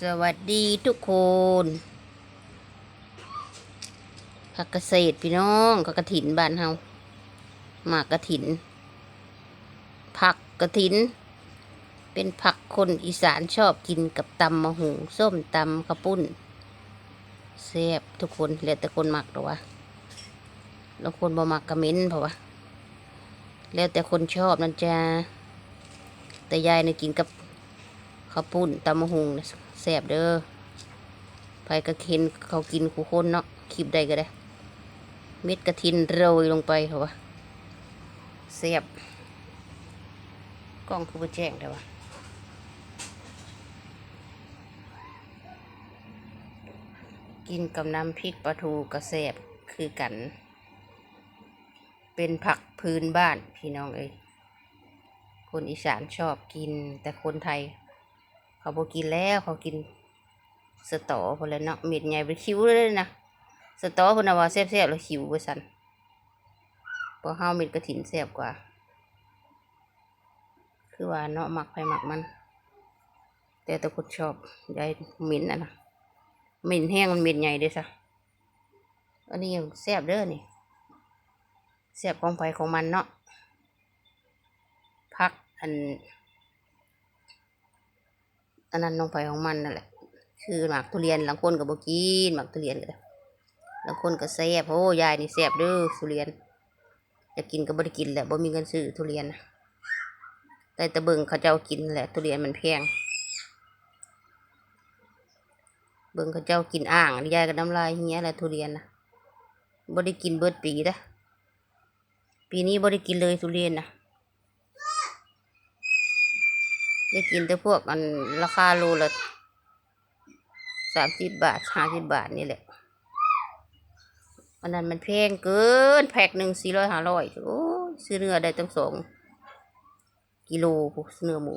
สวัสดีทุกคนผักเกษตรพี่น้องก็กระถินบ้านเฮาหมากกระถิน ผักกระถิน เป็นผักคนอีสานชอบกินกับตำมะหุงส้มตำข้าวปุ้นแซ่บทุกคนแล้วแต่คนหมักหรอวะแล้วคนบ่มักกระเหม็นเพราะว่าแล้วแต่คนชอบนั่นจ้าแต่ยายเนี่ยกินกับข้าวปุ้นตำมะฮุงน่ะ แซ่บเด้อไผกระเคนเขากินคู่คนเนาะคลิปใดก็ได้ เม็ดกระทินโรยลงไปเหรอวะแซ่บกล้องคือบ่แจ้งได้วะกินกับน้ำพริกปลาทูกระแซบคือกัน เป็นผักพื้นบ้านพี่น้องเอ้ยคนอีสานชอบกินแต่คนไทย เขาบอกินแล้วเขากินสตอพอแล้วเนาะเม็ดใหญ่ไปคิ้วเลยนะสตอพนนะว่าแซ่บๆแล้วคิ้วไปสันพราะเฮาเม็ดกระถินแซ่บกว่า คือว่าเนาะหมักไปหมักมัน แต่แต่คนชอบยายเหม็นอะนะเหม็นแห้งมันเม็ดใหญ่เด้ซะอันนี้ยังแซ่บเด้อนี่แซ่บของไผของมันเนาะพักอัน อันนั้นลงไปของมันนั่นแหละ คือหมากทุเรียนบางคนก็บ่กินหมากทุเรียนก็ได้บางคนก็แซ่บโอ้ยายนี่แซ่บเด้อทุเรียนอยากกินก็บ่ได้กินแหละบ่มีเงินซื้อทุเรียนนะแต่ตะเบิงเขาเจ้ากินแหละทุเรียนมันแพงเบิงเขาเจ้ากินอ่างยายก็น้ำลายเฮียแหละทุเรียนนะบ่ได้กินเบิดปีเด้อปีนี้บ่ได้กินเลยทุเรียนน่ะ ได้กินแต่พวกอันราคาโลละสามสิบบาทห้าสิบบาทนี่แหละอันนั้นมันแพงเกินแพ็คหนึ่งสี่ร้อยห้าร้อยโอ้ซื้อเนื้อได้ตั้งสองกิโลเนื้อหมู